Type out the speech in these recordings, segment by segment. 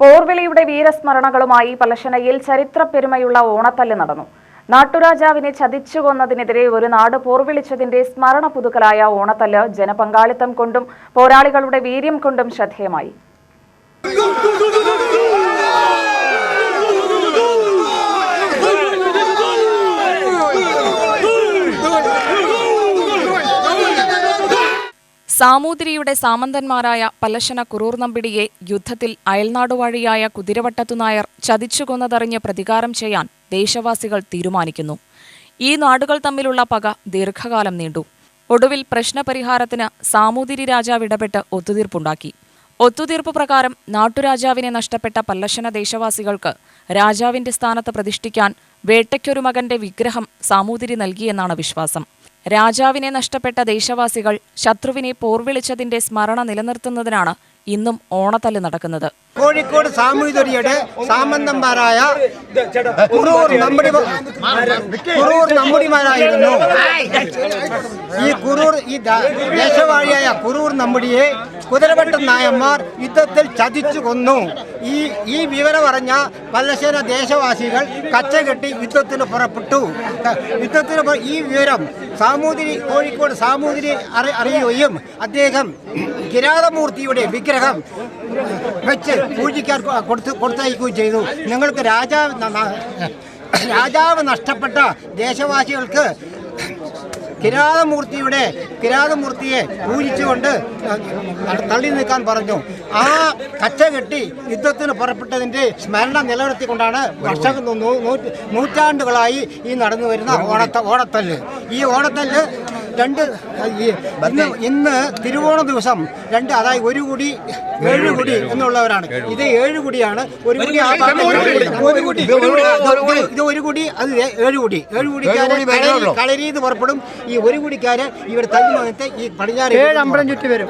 പോർവിളിയുടെ വീരസ്മരണകളുമായി പലശനയിൽ ചരിത്രപ്പെരുമയുള്ള ഓണത്തല്ല് നടന്നു. നാട്ടുരാജാവിനെ ചതിച്ചു കൊന്നതിനെതിരെ ഒരു നാട് പോർവിളിച്ചതിന്റെ സ്മരണ പുതുക്കലായ ഓണത്തല്ല് ജനപങ്കാളിത്തം കൊണ്ടും പോരാളികളുടെ വീര്യം കൊണ്ടും ശ്രദ്ധേയമായി. സാമൂതിരിയുടെ സാമന്തന്മാരായ പലശന കുറൂർ നമ്പിടിയെ യുദ്ധത്തിൽ അയൽനാടുവാഴിയായ കുതിരവട്ടത്തുനായർ ചതിച്ചുകൊന്നതറിഞ്ഞ് പ്രതികാരം ചെയ്യാൻ ദേശവാസികൾ തീരുമാനിക്കുന്നു. ഈ നാടുകൾ തമ്മിലുള്ള പക ദീർഘകാലം നീണ്ടു. ഒടുവിൽ പ്രശ്നപരിഹാരത്തിന് സാമൂതിരി രാജാവ് ഇടപെട്ട് ഒത്തുതീർപ്പുണ്ടാക്കി. ഒത്തുതീർപ്പ് പ്രകാരം നാട്ടുരാജാവിനെ നഷ്ടപ്പെട്ട പല്ലശന ദേശവാസികൾക്ക് രാജാവിന്റെ സ്ഥാനത്ത് പ്രതിഷ്ഠിക്കാൻ വേട്ടയ്ക്കൊരു മകന്റെ വിഗ്രഹം സാമൂതിരി നൽകിയെന്നാണ് വിശ്വാസം. രാജാവിനെ നഷ്ടപ്പെട്ട ദേശവാസികൾ ശത്രുവിനെ പോർവിളിച്ചതിന്റെ സ്മരണ നിലനിർത്തുന്നതിനാണ് ഇന്നും ഓണത്തല്ല് നടക്കുന്നത് കോഴിക്കോട് സാമൂതിരിയുടെ സാമന്തന്മാരായ കുറൂർ നമ്പടി കുറൂർ ഈ കുറൂർ ഈ ദേശവാഴിയായ കുറൂർ നമ്പടിയെ കുതിരവട്ടം നായന്മാർ യുദ്ധത്തിൽ ചതിച്ചു കൊന്നു. ഈ ഈ വിവരം അറിഞ്ഞ പല്ലശ്ശേന ദേശവാസികൾ കച്ചകെട്ടി യുദ്ധത്തിന് പുറപ്പെട്ടു. യുദ്ധത്തിന് ഈ വിവരം സാമൂതിരി കോഴിക്കോട് സാമൂതിരി അറി അറിയുകയും അദ്ദേഹം കിരാതമൂർത്തിയുടെ വിഗ്രഹം വെച്ച് പൂജിക്കാർ കൊടുത്ത് കൊടുത്തയക്കുകയും ചെയ്തു. നിങ്ങൾക്ക് രാജാവ് രാജാവ് നഷ്ടപ്പെട്ട ദേശവാസികൾക്ക് കിരാതമൂർത്തിയുടെ കിരാതമൂർത്തിയെ പൂജിച്ചുകൊണ്ട് തള്ളി നിൽക്കാൻ പറഞ്ഞു. ആ കച്ച കെട്ടി യുദ്ധത്തിന് പുറപ്പെട്ടതിന്റെ സ്മരണ നിലനിർത്തിക്കൊണ്ടാണ് വർഷം നൂറ്റാണ്ടുകളായി ഈ നടന്നു വരുന്ന ഓണത്ത ഓണത്തല്ല്. ഈ ഓണത്തല്ല് രണ്ട് ഇന്ന് ഇന്ന് തിരുവോണ ദിവസം രണ്ട് അതായത് ഒരു കുടി ഏഴ് കുടി എന്നുള്ളവരാണ്. ഇത് ഏഴ് കുടിയാണ്. ഒരു കുടി ആ ഒരു കുടി ഇത് ഒരു കുടി അത് ഏഴ് കുടി. ഏഴ് കുടിക്കാര് കളരീത് കളരിന്ന് പുറപ്പെടും. ഈ ഒരു കുടിക്കാര് ഇവിടെ തല്ലുമകത്തെ ഈ പടിഞ്ഞാറ് ഏഴ് അമ്പലം ചുറ്റി വരും.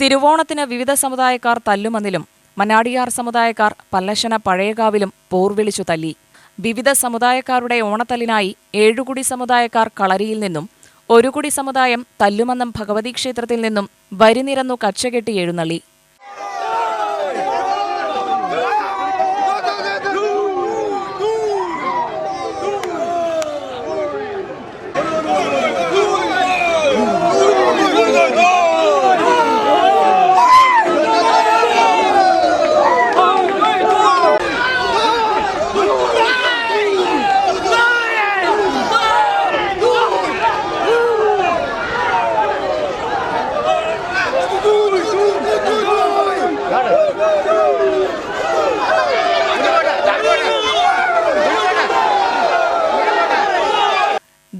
തിരുവോണത്തിന് വിവിധ സമുദായക്കാർ തല്ലുമന്നിലും മനാടിയാർ സമുദായക്കാർ പല്ലശന പഴയകാവിലും പോർവിളിച്ചു തല്ലി. വിവിധ സമുദായക്കാരുടെ ഓണത്തല്ലിനായി ഏഴുകുടി സമുദായക്കാർ കളരിയിൽ നിന്നും ഒരു കുടി സമുദായം തല്ലുമന്നം ഭഗവതി ക്ഷേത്രത്തിൽ നിന്നും വരിനിരന്നു കച്ചകെട്ടി എഴുന്നള്ളി.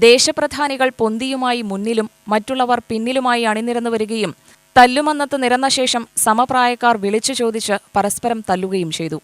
ദേശപ്രധാനികൾ പൊന്തിയുമായി മുന്നിലും മറ്റുള്ളവർ പിന്നിലുമായി അണിനിരന്നു വരികയും തല്ലുമന്നത്ത് നിരന്ന ശേഷം സമപ്രായക്കാർ വിളിച്ചു ചോദിച്ച് പരസ്പരം തല്ലുകയും ചെയ്തു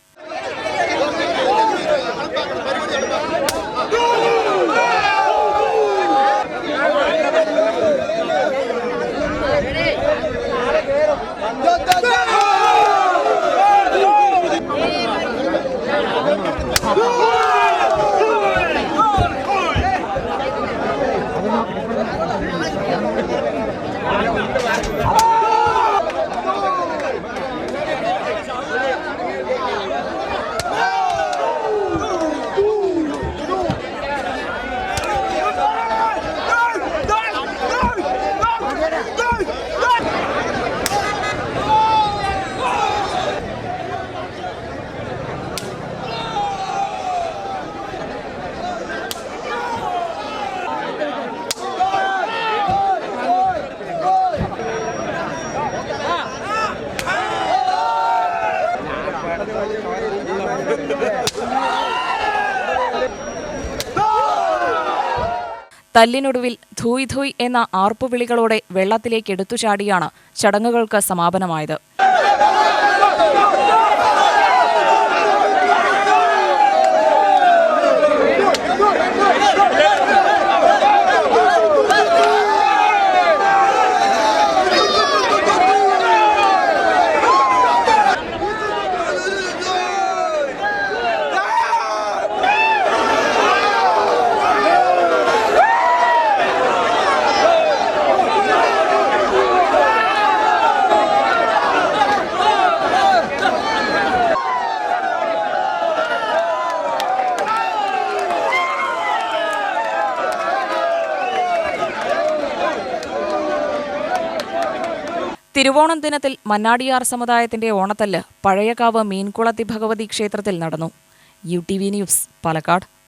തല്ലിനൊടുവിൽ ധൂയ് ധൂയ് എന്ന ആർപ്പുവിളികളോടെ വെള്ളത്തിലേക്ക് എടുത്തുചാടിയാണ് ചടങ്ങുകൾക്ക് സമാപനമായത് തിരുവോണം ദിനത്തിൽ മന്നാടിയാർ സമുദായത്തിന്റെ ഓണത്തല്ല് പഴയകാവ് മീൻകുളത്തി ഭഗവതി ക്ഷേത്രത്തിൽ നടന്നു. U T V news Palakkad.